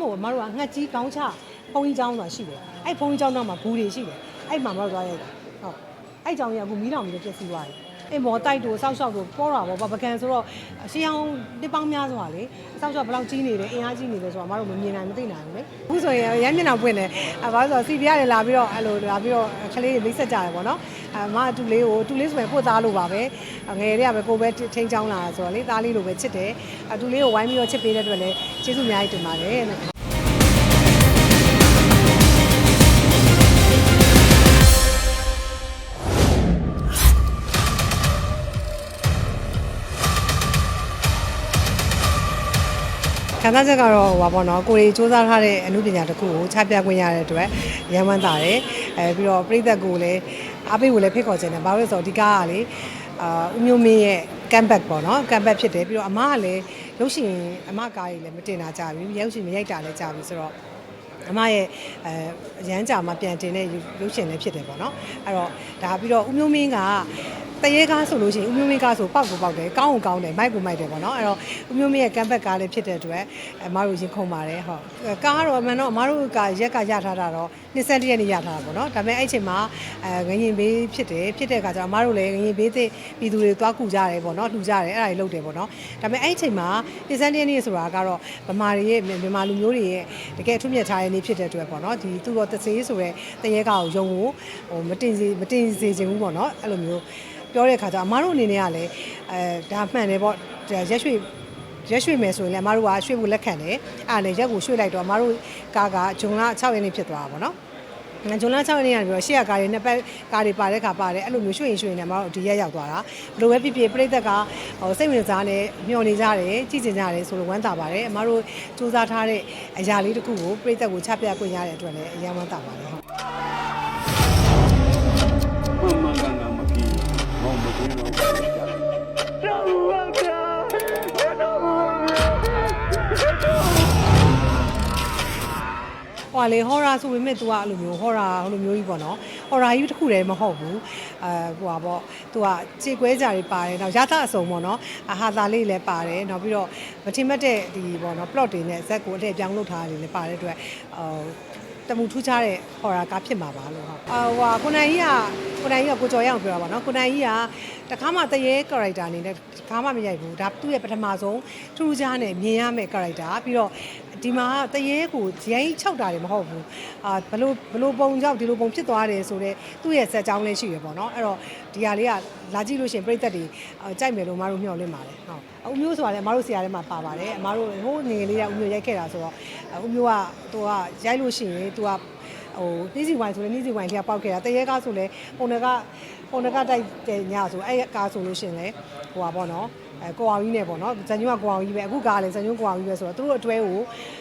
မဟုတ်ဘူးအမတို့ကငှက်ကြီးကောင်းချဘုံကြီးကျောင်းဆိုတာရှိတယ်အဲ့ဘုံကြီးကျောင်းတော့မှာဘူးတွေရှိတယ်အဲ့မှာမတို့သွားရိုက်တာဟုတ်အဲ့ကျောင်းကြီးကအခုမီးတောင်ပြီးတော့ပြည့်စည်သွားတယ် အင်းမော်တိုက်တို့စောက်ရှောက်တို့ပေါ်တာပေါ့ဗပကန်ဆိုတော့ရှင်းအောင်တစ်ပေါင်းများစွာလေစောက်ရှောက်ဘယ်လောက်ကြီးနေတယ်အင်အားကြီးနေတယ်ဆိုတော့အမတို့မမြင်နိုင်မသိနိုင်ဘူးလေအခုဆိုရင်ရမ်းမျက်နှာပွင့်တယ်အဲဘာလို့ဆိုတော့ CP ရတယ်လာပြီးတော့အဲ့လိုလာပြီးတော့ကလေးတွေမိတ်ဆက်ကြတယ်ပေါ့နော်အမအတူလေးကိုအတူလေးဆိုရင်ကိုသားလို့ပါပဲငယ်တွေကပဲကိုပဲထိန်းချောင်းလာဆိုတော့လေသားလေးလိုပဲချစ်တယ်အတူလေးကိုဝိုင်းပြီးတော့ချစ်ပေးတဲ့အတွက်လည်းကျေးဇူးအများကြီးတင်ပါတယ် ခံစားချက်ကတော့ဟိုပါပေါ့နော်ကိုရီစူးစမ်းထားတဲ့အမှုပညာတစ်ခုကိုချပြခွင့်ရတဲ့အတွက်ရမ်းဝမ်းသာတယ်အဲပြီးတော့ပြည်သက်ကိုလည်းအားပေးကိုလည်းဖိတ်ခေါ်ခြင်းတယ်ဘာလို့လဲဆိုတော့ဒီကားကလေအာဦးမျိုးမင်းရဲ့ comeback ပေါ့နော် comeback ဖြစ်တယ်ပြီးတော့အမကလည်းရုပ်ရှင်အမကားကြီးလည်းမတင်တာကြပြီရုပ်ရှင်မရိုက်တာလည်းကြပြီဆိုတော့ အမရဲ့အဲအရန်ကြာမှပြန်တင်တဲ့ရုပ်ရှင်လည်းဖြစ်တယ်ပေါ့နော်အဲ့တော့ဒါပြီးတော့ဦးမျိုးမင်းကတရေကားဆိုလို့ရှိရင်ဦးမျိုးမင်းကားဆိုပေါက်ကိုပေါက်တယ်ကောင်းကိုကောင်းတယ်မိုက်ကိုမိုက်တယ်ပေါ့နော်အဲ့တော့ဦးမျိုးမင်းရဲ့ comeback ကားလည်းဖြစ်တဲ့အတွက်အမတို့ရင်ခုန်ပါတယ်ဟုတ်ကားကတော့အမှန်တော့အမတို့ကရက်ကရထားတာတော့ 21ရက်နေ့ရထားတာပေါ့နော်ဒါပေမဲ့အဲ့ချိန်မှာအဲငရင်ဘေးဖြစ်တယ်ဖြစ်တဲ့အခါကျတော့အမတို့လည်းငရင်ဘေးသိပြည်သူတွေသွားကူကြတယ်ပေါ့နော်လှူကြတယ်အဲ့ဒါတွေလုပ်တယ်ပေါ့နော်ဒါပေမဲ့အဲ့ချိန်မှာ21ရက်နေ့ဆိုတာကတော့ဗမာတွေရဲ့မြန်မာလူမျိုးတွေရဲ့တကယ်အထွတ်မြတ်ထားတဲ့နေ့ဖြစ်တဲ့အတွက်ပေါ့နော်ဒီသူတော်တစေးဆိုတဲ့တရေကားကိုယုံကိုဟိုမတင်စေမတင်စေချင်ဘူးပေါ့နော်အဲ့လိုမျိုးပြောတဲ့အခါကျတော့အမတို့အနေနဲ့ကလည်းအဲဒါမှန်တယ်ပေါ့ရက်ရွှေ ရက်ရွှေမယ်ဆိုရင်လည်းအမတို့ကရွှေဖို့လက်ခံတယ်အဲ့ဒါနဲ့ရက်ကိုရွှေလိုက်တော့အမတို့ကားကဂျုံလ6ရက်နေ့ဖြစ်သွားတာပေါ့နော်ငါဂျွန်လာ6ရက်နေ့ကနေပြီးတော့ရှေ့ကကားတွေနှစ်ပတ်ကားတွေပါတဲ့ခါပါတယ်အဲ့လိုမျိုးရွှေရင်ရွှေရင်နဲ့မတို့ဒီရက်ရောက်သွားတာဘယ်လိုပဲဖြစ်ဖြစ်ပြိသက်ကဟိုစိတ်ဝင်စားနဲ့မျှော်နေကြတယ်ကြည့်ကျင်ကြတယ်ဆိုလို့ဝမ်းသာပါတယ်အမတို့စူးစမ်းထားတဲ့အရာလေးတစ်ခုကိုပြိသက်ကိုချပြခွင့်ရတဲ့အတွက်လည်းအရင်ဝမ်းသာပါတယ်ဟုတ်မှန်မှန်ကန်ကန်မကြည့်မောင်မကြည့်တော့ ဟိုကလေဟော်ရာဆိုပေမဲ့ तू ကအဲ့လိုမျိုးဟော်ရာဟိုလိုမျိုးကြီးပေါ့နော်ဟော်ရာကြီးတစ်ခုတည်းမဟုတ်ဘူးအဲဟိုပါပေါ့ तू ကခြေကွဲကြတွေပါတယ်နောက်ရသအစုံပေါ့နော်အဟာသာလေးလည်းပါတယ်နောက်ပြီးတော့မထင်မှတ်တဲ့ဒီပေါ့နော် plot တွေနဲ့ဇက်ကိုအထည့်ပြောင်းလုပ်ထားတာတွေလည်းပါတဲ့အတွက်ဟိုတမှုထူးခြားတဲ့ဟော်ရာကားဖြစ်မှာပါလို့ဟုတ်အာဟိုကကိုနိုင်ကြီးကကိုနိုင်ကြီးကကိုကျော်ရအောင်ပြောတာပါနော်ကိုနိုင်ကြီးကတခါမှတရေ character အနေနဲ့တခါမှမရိုက်ဘူးဒါသူ့ရဲ့ပထမဆုံးထူးခြားနဲ့မြင်ရမယ့် character ပြီးတော့ ဒီမှာတရေကိုရိုင်း၆တာတွေမဟုတ်ဘူးအာဘလို့ဘလို့ပုံကြောင့်ဒီလိုပုံဖြစ်သွားတယ်ဆိုတော့သူ့ရဲ့ဇက်ကြောင်းလေးရှိရပေါ့နော်အဲ့တော့ဒီဟာလေးကလာကြည့်လို့ရှရင်ပြိသက်တွေအာကြိုက်မယ်လို့မအားတို့မျှော်လင့်ပါတယ်ဟုတ်အုံမျိုးဆိုတာလည်းအမတို့ဆရာထဲမှာပါပါတယ်အမတို့ဟိုးငယ်လေးကအုံမျိုးရိုက်ခဲ့တာဆိုတော့အုံမျိုးကသူကရိုက်လို့ရှိရင်သူကဟိုနှီးစီဝိုင်ဆိုလည်းနှီးစီဝိုင်တွေကပောက်ခဲ့တာတရေကားဆိုလည်းပုံနကပုံနကတိုက်တဲ့ညဆိုအဲ့ကားဆိုလို့ရှရင်လေဟိုပါပေါ့နော် အဲကိုအောင်ကြီးနဲ့ပေါ့နော်ဇန်ညုံကကိုအောင်ကြီးပဲအခုကားလည်းဇန်ညုံကိုအောင်ကြီးပဲဆိုတော့သူတို့အတွဲကို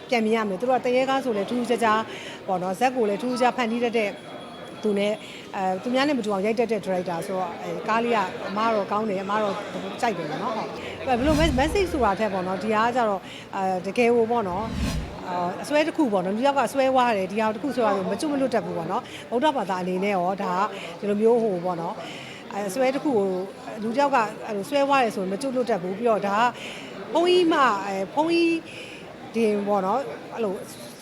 ပြန်မြင်ရမယ်သူတို့ကတရေကားဆိုလည်းထူးထူးခြားခြားပေါ့နော်ဇက်ကိုလည်းထူးထူးခြားဖန်တီးတတ်တဲ့သူနဲ့အဲသူများနဲ့မတူအောင်ရိုက်တတ်တဲ့ director ဆိုတော့အဲကားလေးကအမားတော့ကောင်းတယ်အမားတော့ကြိုက်တယ်ပေါ့နော်ဟုတ်ဘယ်လို message ဆိုတာထက်ပေါ့နော်ဒီဟာကကြတော့အဲတကယ်ဟိုပေါ့နော်အာအစွဲတစ်ခုပေါ့နော်လူယောက်ကအစွဲဝါတယ်ဒီဟာတစ်ခုဆိုတော့မကျွတ်မလွတ်တတ်ဘူးပေါ့နော်ဗုဒ္ဓဘာသာအနေနဲ့ရောဒါကဒီလိုမျိုးဟိုပေါ့နော် အဲအစွဲတစ်ခုကိုလူယောက်ကအဲ့လိုစွဲဝါတယ်ဆိုရင်မကျွတ်လွတ်တတ်ဘူးပြီးတော့ဒါကဘုန်းကြီးမှအဲဘုန်းကြီးဒီပေါ့နော်အဲ့လို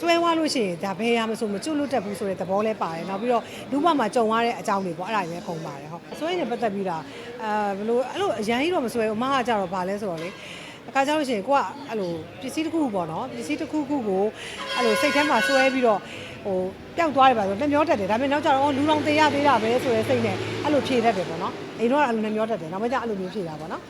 စွဲဝါလို့ရှိရင်ဒါဘယ်ရမဆိုမကျွတ်လွတ်တတ်ဘူးဆိုတဲ့သဘောလဲပါတယ်နောက်ပြီးတော့လူ့ဘမှာကြုံရတဲ့အကြောင်းတွေပေါ့အဲ့ဒါတွေလည်းပုံပါတယ်ဟုတ်အစွဲနဲ့ပတ်သက်ပြီးတာအဲဘယ်လိုအဲ့လိုအရန်ကြီးတော့မစွဲဘူးအမကကြတော့ဗာလဲဆိုတော့လေ အခါကျလို့ရှိရင်ကိုကအဲ့လိုပစ္စည်းတစ်ခုပေါ့နော်ပစ္စည်းတစ်ခုခုကိုအဲ့လိုစိတ်ထဲမှာစွဲပြီးတော့ဟိုပျောက်သွားတယ်ပါဆိုလက်မျောတတ်တယ်ဒါပေမဲ့နောက်ကျတော့အော်လူတော်တေးရသေးတာပဲဆိုတဲ့စိတ်နဲ့အဲ့လိုဖြေတတ်တယ်ပေါ့နော်အိမ်တော့အဲ့လိုလက်မျောတတ်တယ်နောက်မှကျအဲ့လိုမျိုးဖြေတာပေါ့နော်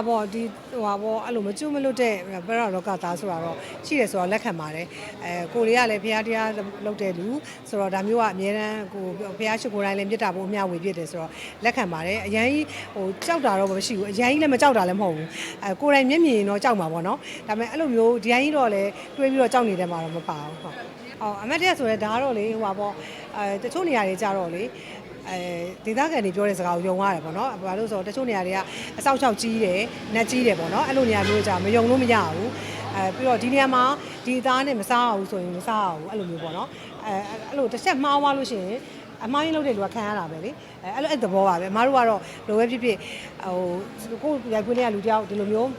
အပေါ်ဒီဟိုပါပေါ့အဲ့လိုမကျွတ်မလွတ်တဲ့ပရလောကသားဆိုတာတော့ရှိတယ်ဆိုတော့လက်ခံပါတယ်အဲကိုလေးကလည်းဖះတရားလုပ်တဲ့လူဆိုတော့ဒါမျိုးကအများတန်းကိုဖះရှိကိုယ်တိုင်းလည်းမြတ်တာဖို့အမျှဝေပြစ်တယ်ဆိုတော့လက်ခံပါတယ်အရင်ကြီးဟိုကြောက်တာတော့မရှိဘူးအရင်ကြီးလည်းမကြောက်တာလည်းမဟုတ်ဘူးအဲကိုယ်တိုင်မျက်မြင်တော့ကြောက်မှာပေါ့နော်ဒါပေမဲ့အဲ့လိုမျိုးဒီတိုင်းကြီးတော့လည်းတွေးပြီးတော့ကြောက်နေတယ်မှာတော့မပါဘူးဟုတ်အော်အမတ်တရဆိုရဲဒါကတော့လေဟိုပါပေါ့အဲတချို့နေရာတွေကြတော့လေ အဲဒေသခံတွေပြောတဲ့စကားကိုယုံရတယ်ပေါ့နော်ဘာလို့ဆိုတော့တချို့နေရာတွေကအဆောက်အ ਾਉ ကြီးတယ်နက်ကြီးတယ်ပေါ့နော်အဲ့လိုနေရာမျိုးကြာမယုံလို့မရဘူးအဲပြီးတော့ဒီနေရာမှာဒီသားနဲ့မစားအောင်ဆိုရင်မစားအောင်အဲ့လိုမျိုးပေါ့နော်အဲအဲ့လိုတစ်ချက်မှားသွားလို့ရှိရင်အမိုင်းလုပ်တဲ့လူကခံရတာပဲလေအဲအဲ့လိုအဲ့သဘောပါပဲအမားတို့ကတော့လိုပဲဖြစ်ဖြစ်ဟိုကိုယ်ရိုက်ခွင့်တဲ့လူတယောက်ဒီလိုမျိုး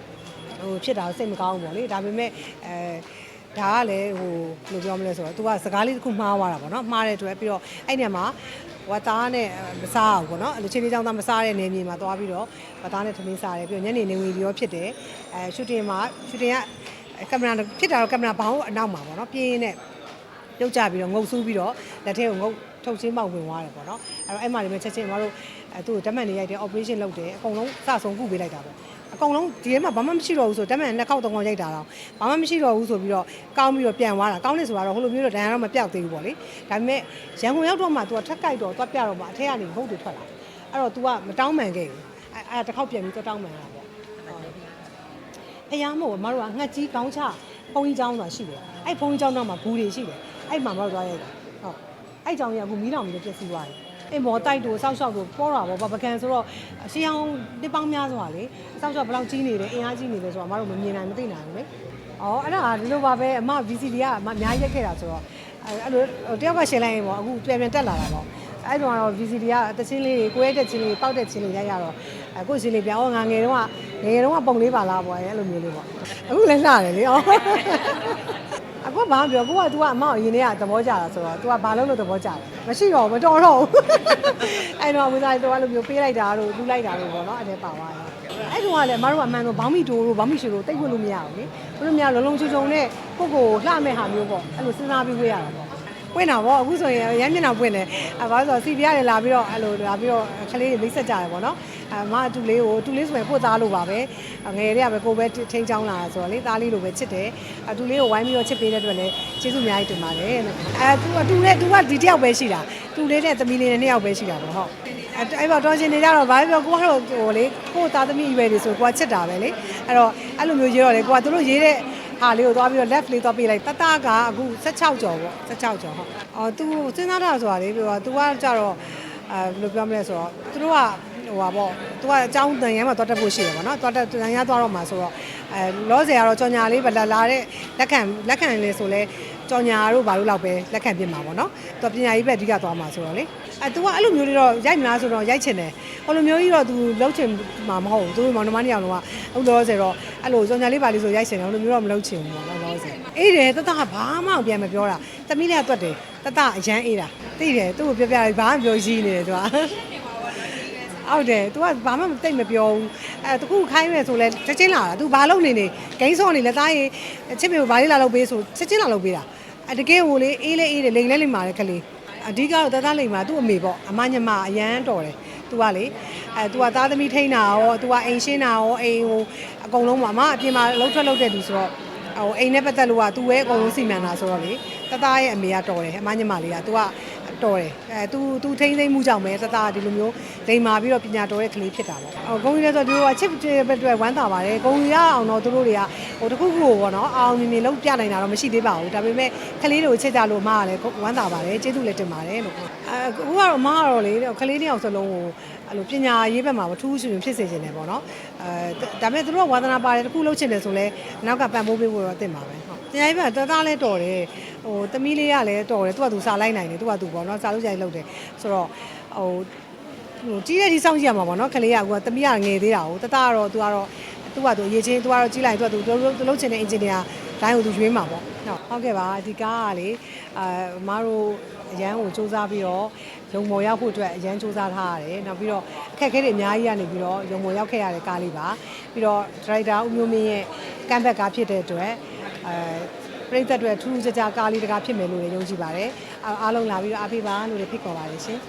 ဟိုဖြစ်တာစိတ်မကောင်းဘူးပေါ့လေဒါပေမဲ့အဲဒါကလည်းဟိုဘယ်လိုပြောမလဲဆိုတော့ तू ကစကားလေးတစ်ခုမှားသွားတာပေါ့နော်မှားတဲ့အတွက်ပြီးတော့အဲ့နေရာမှာ ဝါသားနဲ့မစားအောင်ပေါ့နော်အဲ့လိုချင်းလေးချောင်းသားမစားတဲ့နေမြေမှာသွားပြီးတော့ဝါသားနဲ့သမင်းစားတယ်ပြီးတော့ညနေနေဝင်ပြီးတော့ဖြစ်တယ်အဲရှူတင်မှာရှူတင်ကကင်မရာဖြစ်တာတော့ကင်မရာဘောင်းအနောက်မှာပေါ့နော်ပြင်းနဲ့ပြုတ်ကြပြီးတော့ငုတ်ဆူးပြီးတော့လက်ထဲကိုငုတ်ထုတ်ချင်းပေါက်ဝင်သွားတယ်ပေါ့နော်အဲ့တော့အဲ့မှာလည်းချက်ချင်းမတို့အဲသူ့ကိုဓာတ်မှန်နေရိုက်တယ် operation လုပ်တယ်အကုန်လုံးစဆုံးကုပေးလိုက်တာပဲ အကုန်လုံးဒီထဲမှာဘာမှမရှိတော့ဘူးဆိုဓာတ်မှန်နှစ်ခေါက်သုံးခေါက်ရိုက်တာတော့ဘာမှမရှိတော့ဘူးဆိုပြီးတော့ကောင်းပြီးတော့ပြန်သွားတာကောင်းနေဆိုတော့ဟိုလိုမျိုးတော့ဒဏ်ရာတော့မပြောက်သေးဘူးပေါ့လေဒါပေမဲ့ရန်ကုန်ရောက်တော့မှ तू ကထက်ကြိုက်တော့သွားပြတော့မှအထက်ကနေငုတ်တွေထွက်လာအဲ့တော့ तू ကမတောင်းမှန်ခဲ့ဘူးအဲ့အဲ့တစ်ခေါက်ပြန်ပြီးတော့တောင်းမှန်လာပေါ့ဖះမို့မတို့ကငှက်ကြီးကောင်းချဘုံကြီးเจ้าဆိုတာရှိတယ်အဲ့ဘုံကြီးเจ้าနောက်မှာဘူးတွေရှိတယ်အဲ့မှာမတို့သွားရိုက်တာဟုတ်အဲ့เจ้าကြီးကအခုမီးတောင်ပြီးတော့ပြည့်စည်သွားတယ် အဲ့မော်တိုက်တို့စောက်ရှောက်တို့ပေါ်တာပေါ့ဗပကန်ဆိုတော့အရှေးအောင်တစ်ပေါင်းများစွာလေစောက်ရှောက်ဘယ်လောက်ကြီးနေတယ်အင်အားကြီးနေတယ်ဆိုတော့မတို့မမြင်နိုင်မသိနိုင်ဘူးလေအော်အဲ့ဒါဒီလိုပါပဲအမ VCD ကအမအများကြီးရိုက်ခဲ့တာဆိုတော့အဲ့လိုတယောက်ကရှင်းလိုက်ရင်ပေါ့အခုပြန်ပြန်တက်လာတာပေါ့အဲ့တော့ကတော့ VCD ကတချင်းလေးကိုရဲတဲ့ချင်းလေးပောက်တဲ့ချင်းလေးရိုက်ရတော့အခုချင်းလေးပြောင်းငါငယ်တုန်းကငယ်တုန်းကပုံလေးပါလားပေါ့အဲ့လိုမျိုးလေးပေါ့အခုလည်းလှတယ်လေအော် အခုကဘာမှမပြောကိုက तू ကအမောက်အရင်တည်းကသဘောကျတာဆိုတော့ तू ကဘာလို့လို့သဘောကျတယ်မရှိတော့ဘူးမတော်တော့ဘူးအဲ့တော့ဝိသား तू ကလိုမျိုးပေးလိုက်တာတို့လူလိုက်တာတို့ပေါ့နော်အဲ့ဒါပါသွားတယ်အဲ့တုန်းကလည်းအမတို့ကအမှန်တော့ဘောင်းမီတိုတို့ဘောင်းမီရှိတို့တိတ်ခွလို့မရဘူးလေဘယ်လိုများလုံးလုံးချုံချုံနဲ့ကိုကိုလှမဲ့ဟာမျိုးပေါ့အဲ့လိုစဉ်းစားပြီးဝေးရတာပေါ့ပွင့်တာပေါ့အခုဆိုရင်ရမ်းမျက်နှာပွင့်တယ်အဲဘာလို့ဆိုတော့စီပြရတယ်လာပြီးတော့အဲ့လိုလာပြီးတော့ကလေးတွေမိတ်ဆက်ကြတယ်ပေါ့နော် အမအတူလေးကိုအတူလေးဆိုရင်ပို့သားလို့ပါပဲငယ်တွေကပဲကိုပဲထိန်းချောင်းလာဆိုတော့လေသားလေးလိုပဲချစ်တယ်အတူလေးကိုဝိုင်းပြီးတော့ချစ်ပေးတဲ့အတွက်လည်းကျေးဇူးအများကြီးတင်ပါတယ်လို့အဲသူအတူလေးသူကဒီတယောက်ပဲရှိတာတူလေးနဲ့သမီးလေးနဲ့နှစ်ယောက်ပဲရှိတာပေါ့ဟုတ်အဲ့အဲ့ပေါ့တော်ရှင်နေကြတော့ဘာပြောကိုကတော့ဟိုလေကိုသားသမီးအရွယ်တွေဆိုကိုကချစ်တာပဲလေအဲ့တော့အဲ့လိုမျိုးရေးတော့လေကိုကသူတို့ရေးတဲ့ဟာလေးကိုသွားပြီးတော့ left လေးသွားပေးလိုက်တတကအခု16ကျော်ပေါ့16ကျော်ဟုတ်အော်သူစဉ်းစားတာဆိုတာလေပြော तू ကကြတော့အဲဘယ်လိုပြောမလဲဆိုတော့သူတို့က ဟိုပါပေါ့သူကအကြောင်းတန်ရမ်းမှာသွားတက်ဖို့ရှိတယ်ပေါ့နော်သွားတက်တန်ရမ်းသွားတော့မှာဆိုတော့အဲလောဆယ်ကတော့ကြော်ညာလေးဗလာလာတဲ့လက်ခံလက်ခံလေဆိုလဲကြော်ညာတို့ဘာလို့လောက်ပဲလက်ခံပြင်မှာပေါ့နော်သူပညာရေးဘက်အဓိကသွားမှာဆိုတော့လေအဲသူကအဲ့လိုမျိုးလေးတော့ရိုက်မလားဆိုတော့ရိုက်ချင်တယ်ဟိုလိုမျိုးကြီးတော့သူလောက်ချင်မှာမဟုတ်ဘူးသူမောင်နှမနေအောင်တော့အခုလောဆယ်တော့အဲ့လိုကြော်ညာလေးပါလေးဆိုရိုက်ချင်တယ်ဟိုလိုမျိုးတော့မလောက်ချင်ဘူးပေါ့နော်လောဆယ်အေးတယ်တတကဘာမှပြန်မပြောတာသမီးလေးကတွတ်တယ်တတအရန်အေးတာသိတယ်သူ့ကိုပြောပြလိုက်ဘာမှပြောရှိနေတယ်သူက ဟုတ်တယ် तू ကဘာမှတိတ်မပြောဘူးအဲတခုခိုင်းမယ်ဆိုလဲချက်ချင်းလာတာ तू ဘာလုပ်နေနေဂိမ်းစော်နေလဲတားရင်ချစ်မေကိုဘာလေးလာလုပ်ပေးဆိုချက်ချင်းလာလုပ်ပေးတာအဲတကယ်ဟိုလေအေးလေအေးတယ်လိန်လဲလိန်မာတယ်ကလေးအဓိကတော့တသားလိန်မာသူ့အမေပေါ့အမညမအရန်တော်တယ် तू ကလေအဲ तू ကသားသမီးထိန်းတာရော तू ကအိမ်ရှင်းတာရောအိမ်ဟိုအကုန်လုံးပါအမအပြင်မှာလှုပ်ထွက်လှုပ်တဲ့သူဆိုတော့ဟိုအိမ်နဲ့ပတ်သက်လို့က तू ပဲအကုန်လုံးစီမံတာဆိုတော့လေတသားရဲ့အမေကတော်တယ်အမညမလေးက तू က တော်တယ်အဲ तू तू ထိမ့်သိမ့်မှုကြောင့်ပဲတသားဒီလိုမျိုးလိန်မာပြီးတော့ပညာတော်တဲ့ကလေးဖြစ်တာပေါ့အော်ဂုံကြီးလည်းဆိုသူတို့ကချစ်တဲ့ဘက်အတွက်ဝမ်းသာပါတယ်ဂုံကြီးရအောင်တော့သူတို့တွေကဟိုတခုခုပေါ့နော်အောင်မြင်မြင်လုံးပြနိုင်တာတော့မရှိသေးပါဘူးဒါပေမဲ့ကလေးတွေကိုချစ်ကြလို့အမကလည်းဝမ်းသာပါတယ်ကျေးဇူးလည်းတင်ပါတယ်လို့အဲအခုကတော့အမကတော့လေကလေးတစ်ယောက်စလုံးကိုအဲ့လိုပညာရေးဘက်မှာမထူးရှင်ဖြစ်စေချင်တယ်ပေါ့နော်အဲဒါပေမဲ့သူတို့ကဝါသနာပါတယ်တခုလုံးချင်တယ်ဆိုလဲနောက်ကပံ့ပိုးပေးဖို့တော့အသင့်ပါပဲဟုတ် တရားကြီးမှာတသားလဲတော်တယ်ဟိုသမီးလေးကလည်းတော်တယ်သူကသူစာလိုက်နိုင်တယ်သူကသူပေါ့နော်စာလို့ကြိုင်လောက်တယ်ဆိုတော့ဟိုဟိုကြီးတဲ့ဒီစောင့်ကြည့်ရမှာပေါ့နော်ကလေးကကသမီးကငယ်သေးတာကိုတသားကတော့သူကတော့သူကသူအရေးချင်းသူကတော့ကြီးလိုက်သူကသူလုံးချင်တဲ့ engineer တိုင်းကိုသူရွေးမှာပေါ့နော်ဟုတ်ကဲ့ပါဒီကားကလေအာမတို့အရန်ကိုစူးစမ်းပြီးတော့ရုံမော်ရောက်ဖို့အတွက်အရန်စူးစမ်းထားရတယ်နောက်ပြီးတော့အခက်အခဲတွေအများကြီးကနေပြီးတော့ရုံမော်ရောက်ခဲ့ရတဲ့ကားလေးပါပြီးတော့ driver ဦးမျိုးမင်းရဲ့ကမ်းဘက်ကဖြစ်တဲ့အတွက် အဲပြည်သက်တွေထူးထူးခြားခြားကားလေးတကားဖြစ်မယ်လို့လည်းယုံကြည်ပါတယ်အားအားလုံးလာပြီးတော့အားပေးပါလို့လည်းဖိတ်ခေါ်ပါတယ်ရှင်